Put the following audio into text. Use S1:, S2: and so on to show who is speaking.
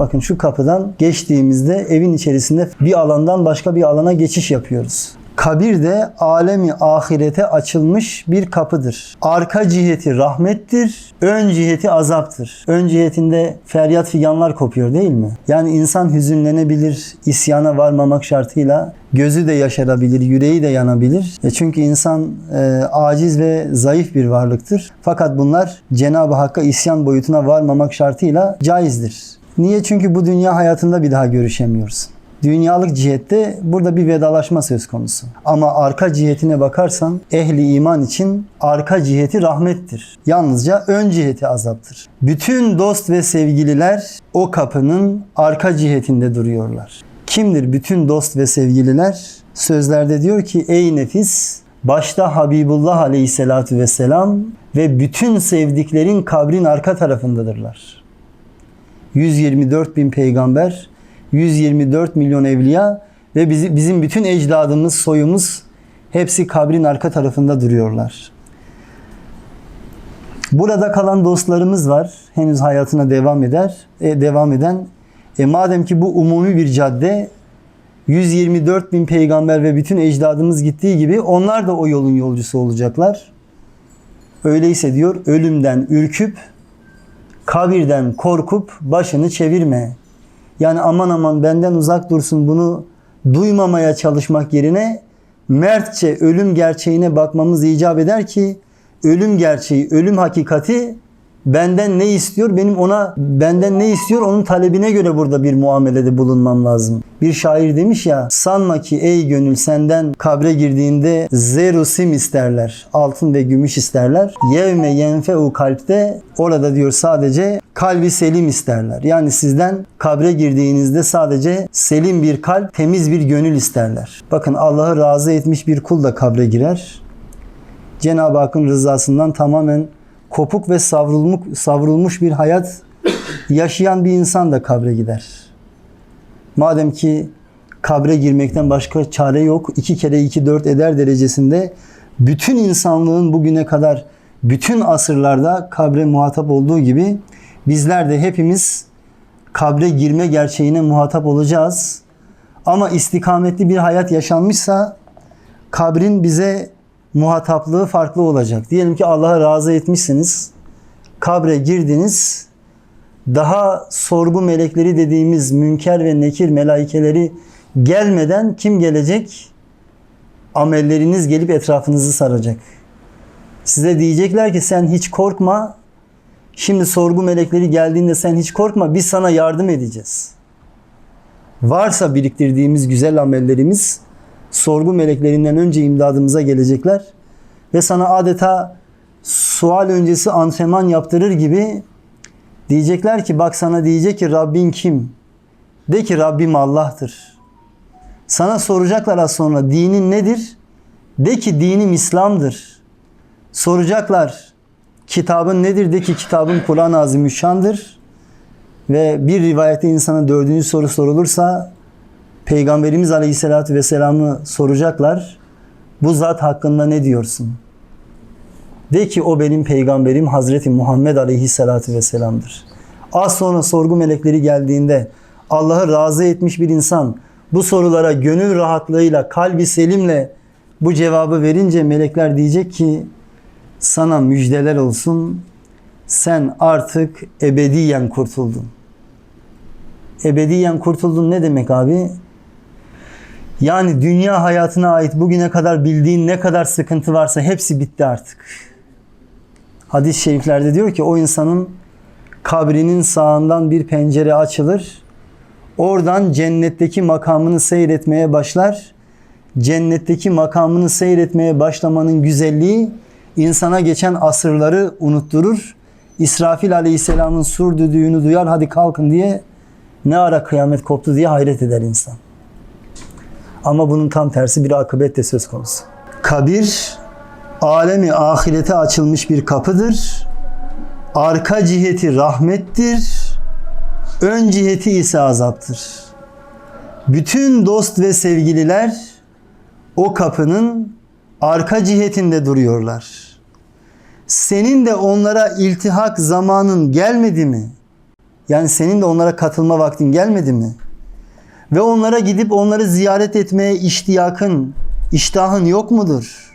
S1: Bakın şu kapıdan geçtiğimizde evin içerisinde bir alandan başka bir alana geçiş yapıyoruz. Kabir de alemi ahirete açılmış bir kapıdır. Arka ciheti rahmettir, ön ciheti azaptır. Ön cihetinde feryat figanlar kopuyor değil mi? Yani insan hüzünlenebilir, isyana varmamak şartıyla gözü de yaşarabilir, yüreği de yanabilir. E çünkü insan e, aciz ve zayıf bir varlıktır. Fakat bunlar Cenab-ı Hakk'a isyan boyutuna varmamak şartıyla caizdir. Niye? Çünkü bu dünya hayatında bir daha görüşemiyoruz. Dünyalık cihette burada bir vedalaşma söz konusu. Ama arka cihetine bakarsan ehli iman için arka ciheti rahmettir. Yalnızca ön ciheti azaptır. Bütün dost ve sevgililer o kapının arka cihetinde duruyorlar. Kimdir bütün dost ve sevgililer? Sözlerde diyor ki ey nefis başta Habibullah aleyhissalatu vesselam ve bütün sevdiklerin kabrin arka tarafındadırlar. 124 bin peygamber, 124 milyon evliya ve bizi, bizim bütün ecdadımız, soyumuz hepsi kabrin arka tarafında duruyorlar. Burada kalan dostlarımız var. Henüz hayatına devam eder, e, devam eden. E, madem ki bu umumi bir cadde 124 bin peygamber ve bütün ecdadımız gittiği gibi onlar da o yolun yolcusu olacaklar. Öyleyse diyor ölümden ürküp kabirden korkup başını çevirme. Yani aman aman benden uzak dursun bunu duymamaya çalışmak yerine mertçe ölüm gerçeğine bakmamız icap eder ki ölüm gerçeği, ölüm hakikati benden ne istiyor? Benim ona benden ne istiyor? Onun talebine göre burada bir muamelede bulunmam lazım. Bir şair demiş ya sanma ki ey gönül senden kabre girdiğinde zeru sim isterler. Altın ve gümüş isterler. Yevme yenfeu kalpte orada diyor sadece kalbi selim isterler. Yani sizden kabre girdiğinizde sadece selim bir kalp, temiz bir gönül isterler. Bakın Allah'ı razı etmiş bir kul da kabre girer. Cenab-ı Hakk'ın rızasından tamamen kopuk ve savrulmuş, savrulmuş bir hayat yaşayan bir insan da kabre gider. Madem ki kabre girmekten başka çare yok, iki kere iki dört eder derecesinde bütün insanlığın bugüne kadar bütün asırlarda kabre muhatap olduğu gibi bizler de hepimiz kabre girme gerçeğine muhatap olacağız. Ama istikametli bir hayat yaşanmışsa kabrin bize muhataplığı farklı olacak. Diyelim ki Allah'a razı etmişsiniz. Kabre girdiniz. Daha sorgu melekleri dediğimiz münker ve nekir melaikeleri gelmeden kim gelecek? Amelleriniz gelip etrafınızı saracak. Size diyecekler ki sen hiç korkma. Şimdi sorgu melekleri geldiğinde sen hiç korkma. Biz sana yardım edeceğiz. Varsa biriktirdiğimiz güzel amellerimiz sorgu meleklerinden önce imdadımıza gelecekler ve sana adeta sual öncesi antrenman yaptırır gibi diyecekler ki bak sana diyecek ki Rabbin kim? De ki Rabbim Allah'tır. Sana soracaklar az sonra dinin nedir? De ki dinim İslam'dır. Soracaklar kitabın nedir? De ki kitabın Kur'an-ı Azimüşşan'dır. Ve bir rivayette insana dördüncü soru sorulursa Peygamberimiz Aleyhisselatü Vesselam'ı soracaklar. Bu zat hakkında ne diyorsun? De ki o benim peygamberim Hazreti Muhammed Aleyhisselatü Vesselam'dır. Az sonra sorgu melekleri geldiğinde Allah'ı razı etmiş bir insan bu sorulara gönül rahatlığıyla, kalbi selimle bu cevabı verince melekler diyecek ki sana müjdeler olsun. Sen artık ebediyen kurtuldun. Ebediyen kurtuldun ne demek abi? Yani dünya hayatına ait bugüne kadar bildiğin ne kadar sıkıntı varsa hepsi bitti artık. Hadis-i şeriflerde diyor ki o insanın kabrinin sağından bir pencere açılır. Oradan cennetteki makamını seyretmeye başlar. Cennetteki makamını seyretmeye başlamanın güzelliği insana geçen asırları unutturur. İsrafil aleyhisselamın sur düdüğünü duyar hadi kalkın diye ne ara kıyamet koptu diye hayret eder insan. Ama bunun tam tersi bir akıbet de söz konusu. Kabir alemi ahirete açılmış bir kapıdır. Arka ciheti rahmettir. Ön ciheti ise azaptır. Bütün dost ve sevgililer o kapının arka cihetinde duruyorlar. Senin de onlara iltihak zamanın gelmedi mi? Yani senin de onlara katılma vaktin gelmedi mi? Ve onlara gidip onları ziyaret etmeye iştiyakın, iştahın yok mudur?